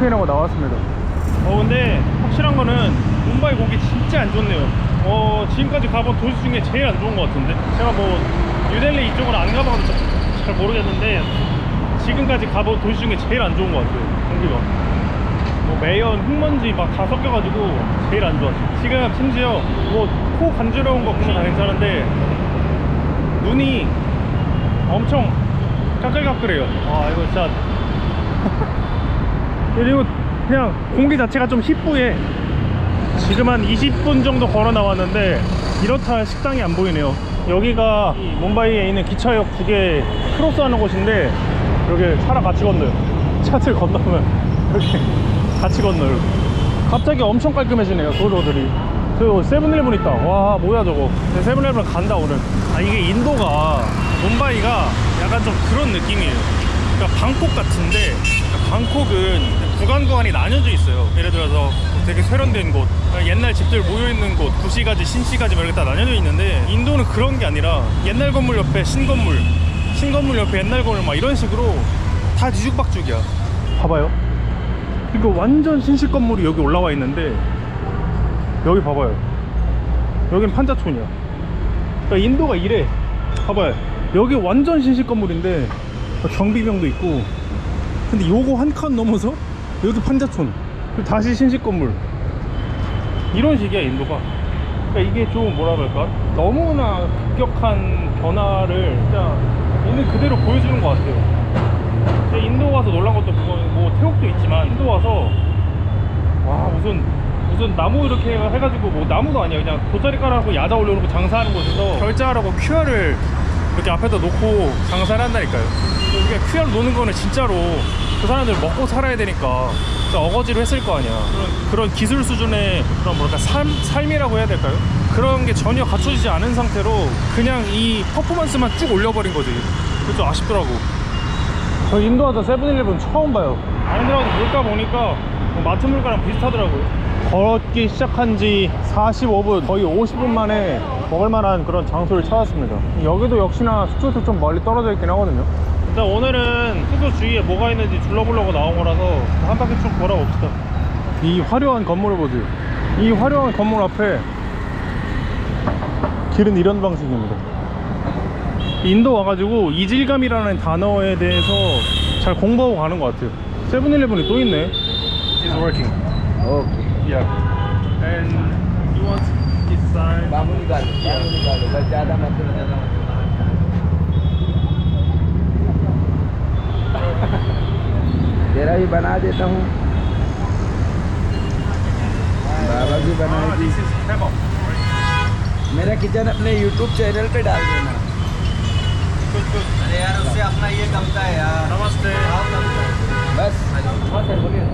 오케이라고 나왔습니다. 어 근데 확실한 거는 뭄바이 공기 진짜 안 좋네요. 어 지금까지 가본 도시 중에 제일 안 좋은 것 같은데 제가 뭐 뉴델리 이쪽은 안 가봐서 잘, 잘 모르겠는데 지금까지 가본 도시 중에 제일 안 좋은 것 같아요. 공기가. 뭐 매연, 흙먼지 막 다 섞여가지고 제일 안 좋아. 지금 심지어 뭐 코 간지러운 거 그거 다 괜찮은데 눈이 엄청 까끌까끌해요. 아 이거 진짜 그리고 그냥 공기 자체가 좀 희뿌해. 지금 한 20분 정도 걸어 나왔는데 이렇다 할 식당이 안 보이네요. 여기가 이 뭄바이에 있는 기차역 두 개 크로스하는 곳인데 여기 차랑 같이 건너요. 차들 건너면 이렇게 같이 건너요. 갑자기 엄청 깔끔해지네요 도로들이. 저 세븐일레븐 있다. 와 뭐야 저거. 네, 세븐일레븐 간다 오늘. 아 이게 인도가 뭄바이가 약간 좀 그런 느낌이에요. 그러니까 방콕 같은데 그러니까 방콕은 구간 구간이 나뉘어져 있어요. 예를 들어서 되게 세련된 곳, 옛날 집들 모여 있는 곳, 구시가지, 신시가지 뭐 이렇게 다 나뉘어져 있는데 인도는 그런 게 아니라 옛날 건물 옆에 신 건물, 신 건물 옆에 옛날 건물 막 이런 식으로 다 뒤죽박죽이야. 봐봐요. 이거 완전 신식 건물이 여기 올라와 있는데 여기 봐봐요. 여긴 판자촌이야. 그러니까 인도가 이래. 봐봐요. 여기 완전 신식 건물인데 경비병도 있고 근데 요거 한 칸 넘어서 여기도 판자촌. 다시 신식 건물. 이런 식이야 인도가. 그러니까 이게 좀 뭐라 그럴까? 너무나 급격한 변화를 진짜 있는 그대로 보여주는 것 같아요. 근데 인도 가서 놀란 것도 뭐 태국도 있지만 인도 와서 와 무슨 무슨 나무 이렇게 해가지고 뭐 나무도 아니야. 그냥 돗자리 깔아놓고 야자 올려놓고 장사하는 곳에서 결제하라고 QR을 이렇게 앞에다 놓고 장사를 한다니까요. 이게 QR 놓는 거는 진짜로 그 사람들 먹고 살아야 되니까 진짜 어거지로 했을 거 아니야 그런, 그런 기술 수준의 그런 뭐랄까 삶, 삶이라고 해야 될까요? 그런 게 전혀 갖춰지지 않은 상태로 그냥 이 퍼포먼스만 쭉 올려버린 거지 그좀 아쉽더라고 저 인도 와서 세븐일레븐 처음 봐요. 아니더라도 물가 보니까 뭐 마트 물가랑 비슷하더라고요. 걷기 시작한 지 45분, 거의 50분 만에 먹을 만한 그런 장소를 찾았습니다. 여기도 역시나 숙소도 좀 멀리 떨어져 있긴 하거든요. 일단 오늘은 숙소 주위에 뭐가 있는지 둘러보려고 나온 거라서 한 바퀴 쭉 돌아봅시다. 이 화려한 건물을 보세요. 이 화려한 건물 앞에 길은 이런 방식입니다. 인도 와가지고 이질감이라는 단어에 대해서 잘 공부하고 가는 것 같아요. 세븐일레븐이 또 있네. It's working. Okay Yeah. And you want this side? बाबू निकालो बाबू निकालो बस ज़्यादा मत करो ज़्यादा मत तेरा भी बना देता हूँ बाबा भी Ah, बनाएगी this is kebab. मेरा किचन अपने YouTube चैनल पे डाल देना Good, good. अरे यार उससे अपना ये कमता है यार Namaste. बस हाँ सर बोलिए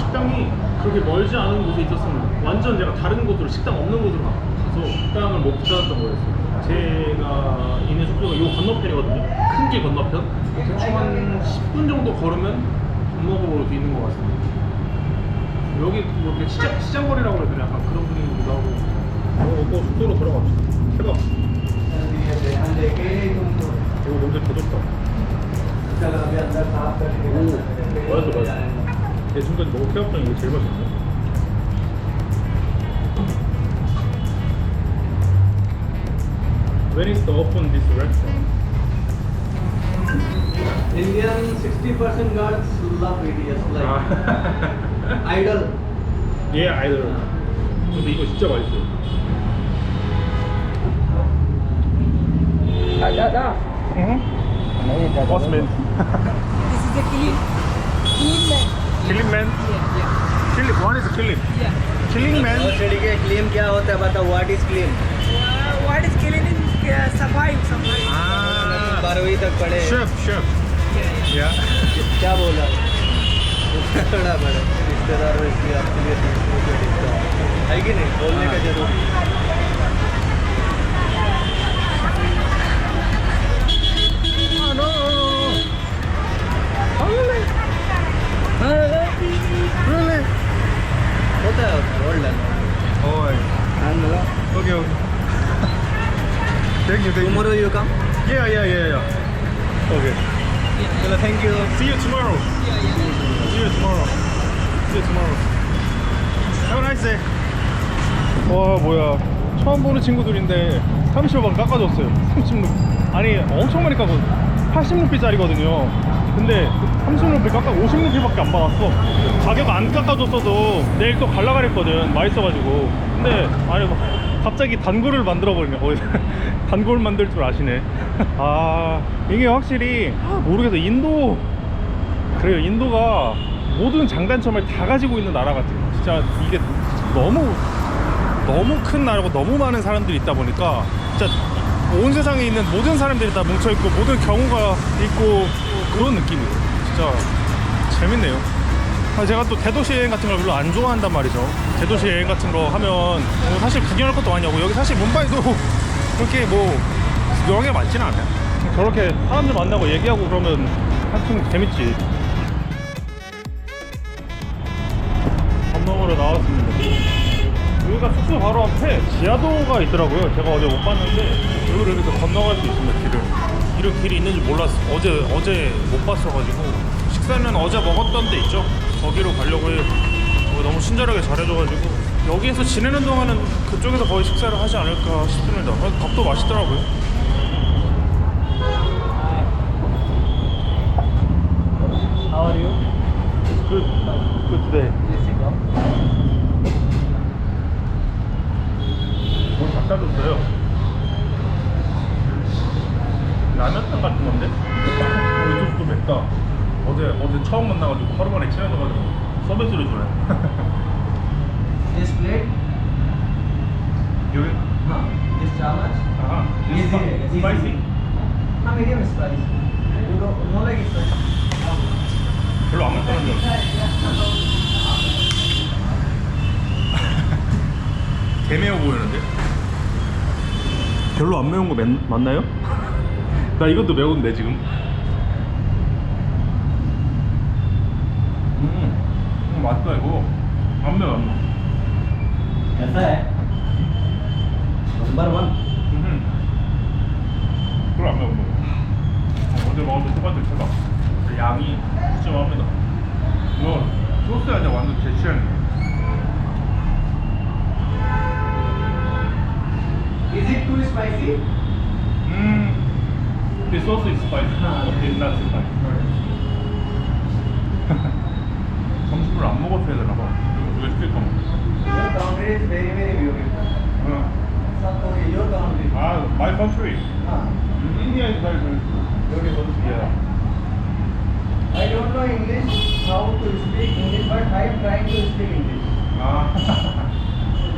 식당이 그렇게 멀지 않은 곳에 있었으면 완전 제가 다른 곳으로 식당 없는 곳으로 가- 가서 식당을 못 찾았던 거였어요. 제가 있는 숙소가 요 건너편이거든요. 큰 길 건너편. 대충 한 10분 정도 걸으면 밥 먹으러 올수 있는 것 같습니다. 여기 뭐 이렇게 시장, 시장거리라고 해야 되나 약간 그런 분위기도 하고 어, 또 숙소로 들어갑시다. 케밥. 이거 먼저 더 좋다. 오, 맛있어, 맛있어. 내 지금까지 먹은 케밥 중에 이게 제일 맛있네. When is the open this restaurant? Indian 60% girls love BTS like 아, idol. 예, 아이들. 근데 이거 진짜 맛있어요. आजा आजा 응? नहीं दादा 버스맨. This is a clean, clean man. 킬링맨. Yeah, yeah, 킬링, one is killing. yeah. 킬링맨. OCD के claim क्या होता है बताओ what is claim? सफ़ाई सफ़ाई हाँ। बारहवीं तक पढ़े। Chef chef. क्या? क्या बोला? बड़ा बड़ा। रिश्तेदार इसलिए आपके लिए तो है कि नहीं? बोलने का हाँ। ज़रूरी। होता है हाँ, okay okay. Thank you. Thank Tomorrow you come? You. Yeah, yeah, yeah, yeah. Okay. Well, thank you. See you tomorrow. See you tomorrow. See you tomorrow. Have a nice day. 와 뭐야 처음 보는 친구들인데 30원 깎아줬어요 30루피 아니 엄청 많이 깎아줬어 80루피짜리거든요 근데 30루피 깎아 50루피밖에 안 받았어 가격 안 깎아줬어도 내일 또 갈라 그랬거든 맛있어가지고 근데 아니 갑자기 단골을 만들어 버리네. 거의 단골 만들 줄 아시네. 아 이게 확실히 모르겠어. 인도 그래요. 인도가 모든 장단점을 다 가지고 있는 나라 같아요. 진짜 이게 너무 너무 큰 나라고 너무 많은 사람들이 있다 보니까 진짜 온 세상에 있는 모든 사람들이 다 뭉쳐있고 모든 경우가 있고 그런 느낌이에요. 진짜 재밌네요 아, 제가 또 대도시 여행 같은 걸 별로 안 좋아한단 말이죠. 대도시 여행 같은 거 하면 뭐 사실 구경할 것도 많이 하고. 여기 사실 문바이도 그렇게 뭐 여행이 많지는 않아요. 저렇게 사람들 만나고 얘기하고 그러면 한층 재밌지. 밥 먹으러 나왔습니다. 여기가 숙소 바로 앞에 지하도가 있더라고요. 제가 어제 못 봤는데 여기를 이렇게 건너갈 수 있습니다 길을. 이런 길이 있는지 몰랐어. 어제 어제 못 봤어가지고 식사는 어제 먹었던 데 있죠 거기로 가려고 해요 어, 너무 친절하게 잘해줘가지고 여기에서 지내는 동안은 그쪽에서 거의 식사를 하지 않을까 싶습니다 아, 밥도 맛있더라고요 How are you? Good. Good today. 뭐 닦아줬어요. 라면탕 같은 건데? 어, 이쪽도 맵다. 어제 어제 처음 만나가지고 하루 만에 친해져가지고 서비스를. This plate? 여기 हाँ this challenge? 아하. Easy, easy. 스파이시? You don't no like spice? 별로 안 맵다는 줄 알았어. 개 매워 보이는데? 별로 안 매운 거 맨, 맞나요? 나 이것도 매운데 지금. 음, 음 맛있다 이거. 안 매워 안 매워. कैसा है number one 음. 별로 안 매워. 어, 어제 먹었던 똑같은 대박. 양이 푸짐합니다. 이거 소스 아니야 완전 제 취향이에요. Is it too spicy? 음, the sauce is spicy. It's not spicy. 점심을 안 먹어서 해야 되나 봐. 왜 시킬까? 아, my country. India is very beautiful. Yeah. I don't know English, how to speak English, but I am trying to speak English. Ah.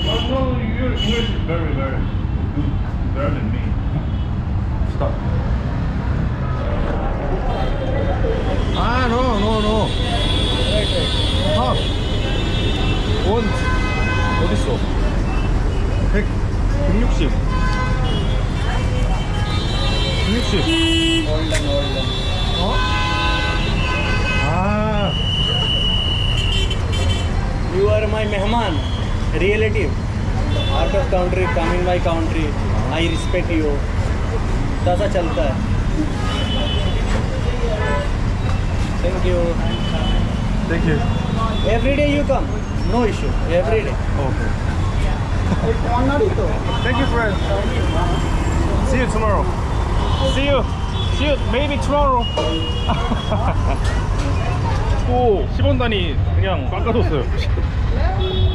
no, no, your English is very, very good. Better than me. Stop. Ah, no, no, no. 아, 원 어딨어? 100, 160. 160. Golden, golden. 어? 아, You are my mehman, relative. Out of country, coming my country. I respect you. ऐसा चलता है Thank you. Thank you. Every day you come. No issue. Every day. Okay. Thank you, friend. See you tomorrow. See you. See you maybe tomorrow. 또 10원 단위 그냥 깎아줬어요.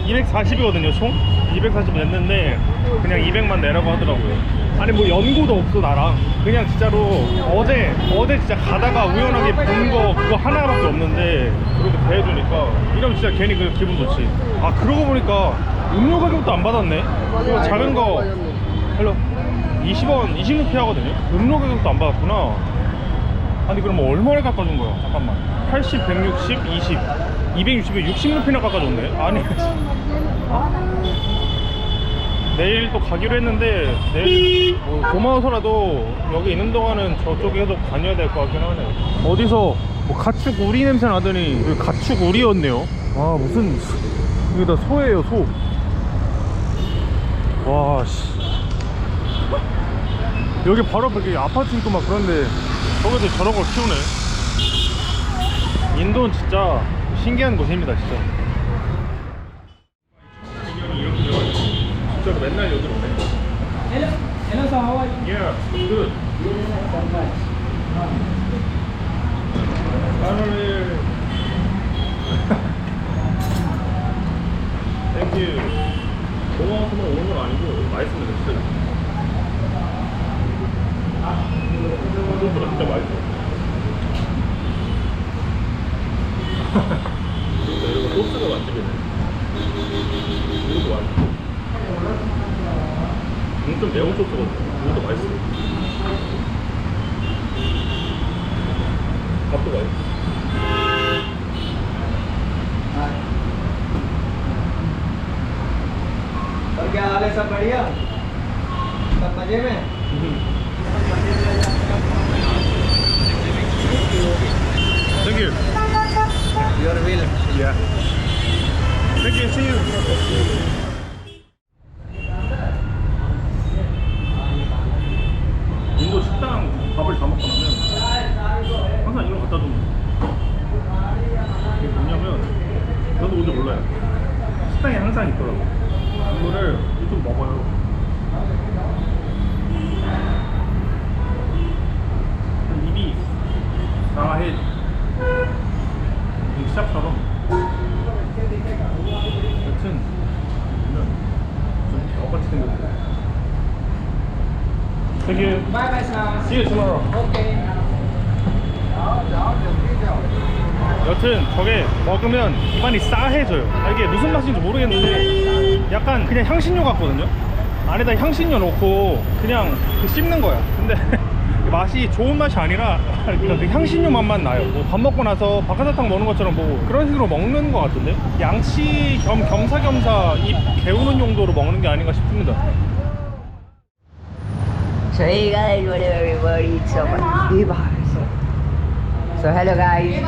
240이거든요, 총? 240 냈는데 그냥 200만 내라고 하더라고요. 아니 뭐 연고도 없어 나랑. 그냥 진짜로 어제 어제 진짜 가다가 우연하게 본 거 그거 하나밖에 없는데 그렇게 대해주니까 이러면 진짜 괜히 그 기분 좋지. 아 그러고 보니까 음료 가격도 안 받았네? 그거 작은 거. 헬로. 20원 20루피 하거든요? 음료 가격도 안 받았구나. 아니 그럼 뭐 얼마를 깎아 준 거야? 잠깐만. 80, 160, 20 260에 60루피나 깎아줬네? 아니 내일 또 가기로 했는데 내일 뭐 고마워서라도 여기 있는 동안은 저쪽에 계속 다녀야 될 것 같긴 하네 어디서? 뭐 가축 우리 냄새 나더니 여기 가축 우리였네요? 아 무슨 여기다 소예요 소 와씨. 여기 바로 이렇게 아파트 있고 막 그런데 저기서 저런 걸 키우네. 인도는 진짜 신기한 곳입니다, 진짜. 진짜로 맨날 여기로 오네. Hello, hello sir, how are you? Yeah, good. है सब बढ़िया सब मजे में Thank you. Your will. Yeah. Thank you. See you. 좀 먹어요. 입이 이 시작처럼 여튼 보면 좀 개같이 생겼어요 Thank you. Bye bye sir. See you tomorrow. Okay. 여튼 저게 먹으면 입안이 싸해져요. 아, 이게 무슨 맛인지 모르겠는데 약간 그냥 향신료 같거든요? 안에다 향신료 넣고 그냥 그 씹는 거야. 근데 맛이 좋은 맛이 아니라 그 향신료 맛만 나요. 뭐 밥 먹고 나서 바카사탕 먹는 것처럼 뭐 그런 식으로 먹는 것 같은데? 양치 겸 겸사겸사 입 개우는 용도로 먹는 게 아닌가 싶습니다. 저희가 이번에 머리 있어봐 이봐 So hello guys.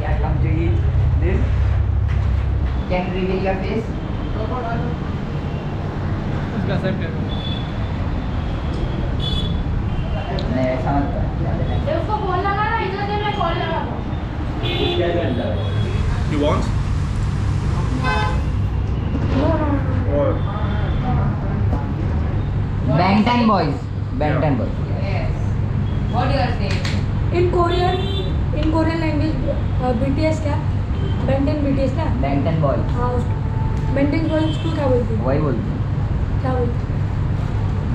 Welcome to eat this Can you reveal your face? उसका सब करो नहीं ऐसा मत करो उसको कॉल लगा ना इधर से मैं कॉल लगा You want? Or Bangtan boys. Bangtan boys. What you are saying? In Korean, in Korean language, uh, BTS क्या? बेंटन ब्रिटिश ना? बेंटन बॉय हाँ बेंटन बॉय उसको क्या बोलते हैं? वही बोलते हैं। क्या बोलते हैं?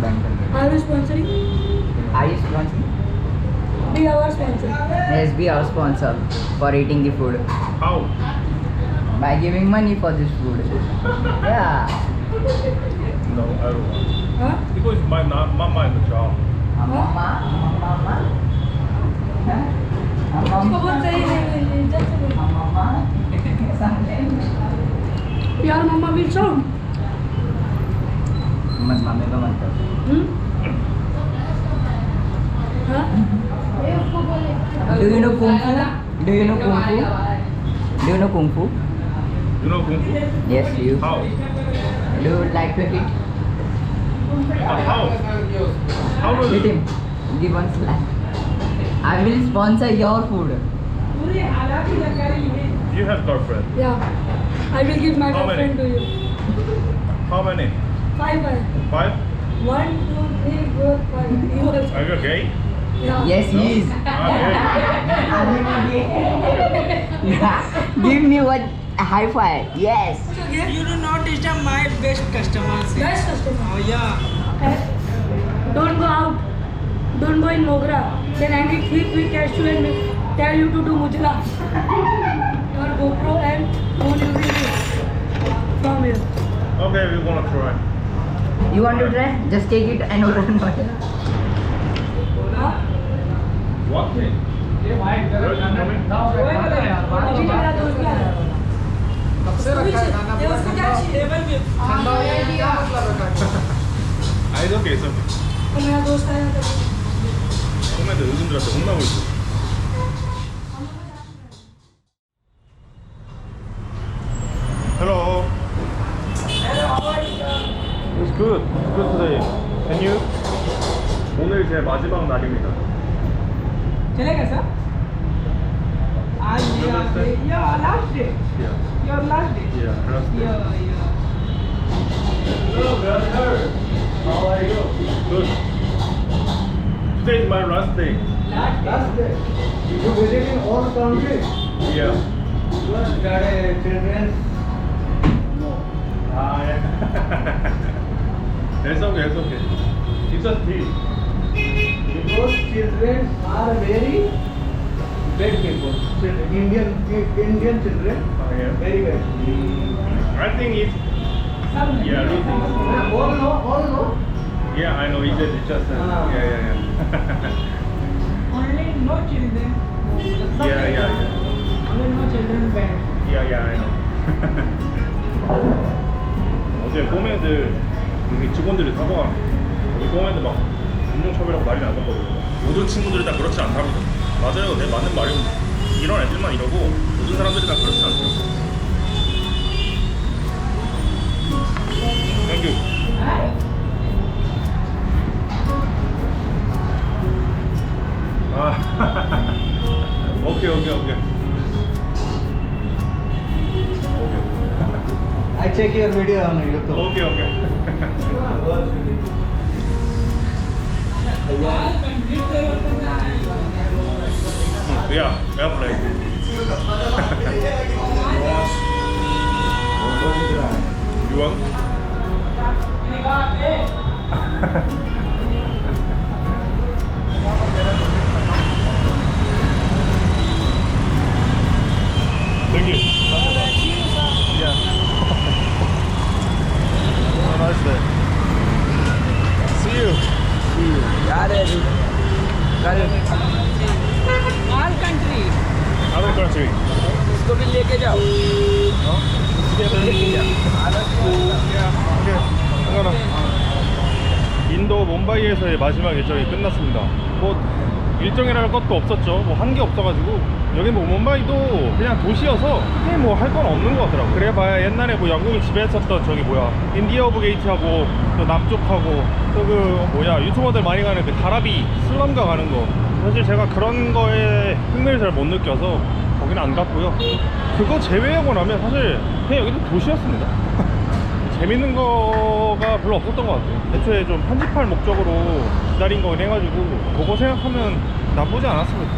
Benton are you sponsoring are you sponsoring be our sponsor yes be our sponsor for eating the food how by giving money for this food. Yeah. No i don't want. Huh? because my mama and the child. Mama? Mama? Huh? उसको Mama. बहुत सही language है, इज्जत से बोलो. Mama. Something. Your mama will sound. मत मम्मी को मत करो Hmm? हाँ? ये उसको बोले Do you know kung fu? Do you know kung fu? Do you know kung fu? You know kung fu? Yes, you. How? Do you like to hit? Uh, how? How does Hit him. Give one slap. I will sponsor your food. Do you have girlfriend? Yeah. I will give my How many? girlfriend to you. How many? Five, five. Five? One, two, three, four, five. You also. Are you gay? Yeah. Yes, he is. Ah, yeah. Give me one high five. Yes. You do not disturb my best customers. Best customer. Oh yeah. Don't go out. and Mogra. Then I need three free cash to and tell you to do Mujla. Your GoPro and phone you will use from here. Okay, we're gonna try. You want to try? Just take it and order an order. Huh? What thing? ये भाई गलत खाना कब से रखा है खाना पूरा ठंडा हो गया क्या मतलब रखा है आई डोंट केयर सब मेरा दोस्त आया था 애들 어른들한테 혼나고 있어. Hello. It's good. It's good today. And you? 오늘 제 마지막 날입니다. 전화했어? 아, yeah, yeah, last day. Yeah. Your last day. Yeah, last day. Yeah, yeah. Hello, brother. How are you? Good. Today is my last day. Last day. You visit in all countries. Yeah. You have got a children. No. Ah, yeah. it's okay, it's okay. It's just tea. Because children are very bad people. Indian Indian children, Oh, yeah. very bad. I think it's, yeah, I think All know, all know. Yeah, I know. It's just, it's just uh, Ah. yeah, yeah, yeah. Only no children. Yeah, yeah, yeah. Only no children Bad. Yeah, yeah, I know. 어제 꼬매들 우리 직원들이 사봐 우리 꼬매들 막 인종차별하고 말이 났었거든요. 모든 친구들이 다 그렇지 않답니다. 맞아요, 내 맞는 말입니다. 이런 애들만 이러고 모든 사람들이 다 그렇지 않더라고요. Thank you. 아, 오케이, 오케이, 오케이. I check your video on YouTube. 오케이, 오케이. 야, 야, 플레이. You Thank you. Yeah. Have a nice day. See you. all country Other country. इसको भी लेके जाओ 상관아. 인도 뭄바이에서의 마지막 일정이 끝났습니다. 뭐 일정이랄 것도 없었죠. 뭐 한 게 없어가지고 여기 뭐 뭄바이도 그냥 도시여서 크게 뭐 할 건 없는 것 같더라고. 그래봐야 옛날에 뭐 영국이 지배했었던 저기 뭐야 인디아 오브 게이트하고 또 남쪽하고 또 그 뭐야 유튜버들 많이 가는 그 다라비 슬럼가 가는 거. 사실 제가 그런 거에 흥미를 잘 못 느껴서 거기는 안 갔고요. 그거 제외하고 나면 사실 그냥 여기도 도시였습니다. 재밌는 거가 별로 없었던 것 같아요. 애초에 좀 편집할 목적으로 기다린 거긴 해가지고 그거 생각하면 나쁘지 않았습니다.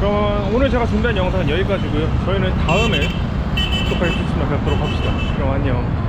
그럼 오늘 제가 준비한 영상은 여기까지고요. 저희는 다음에 또 있으면 뵙도록 합시다. 그럼 안녕.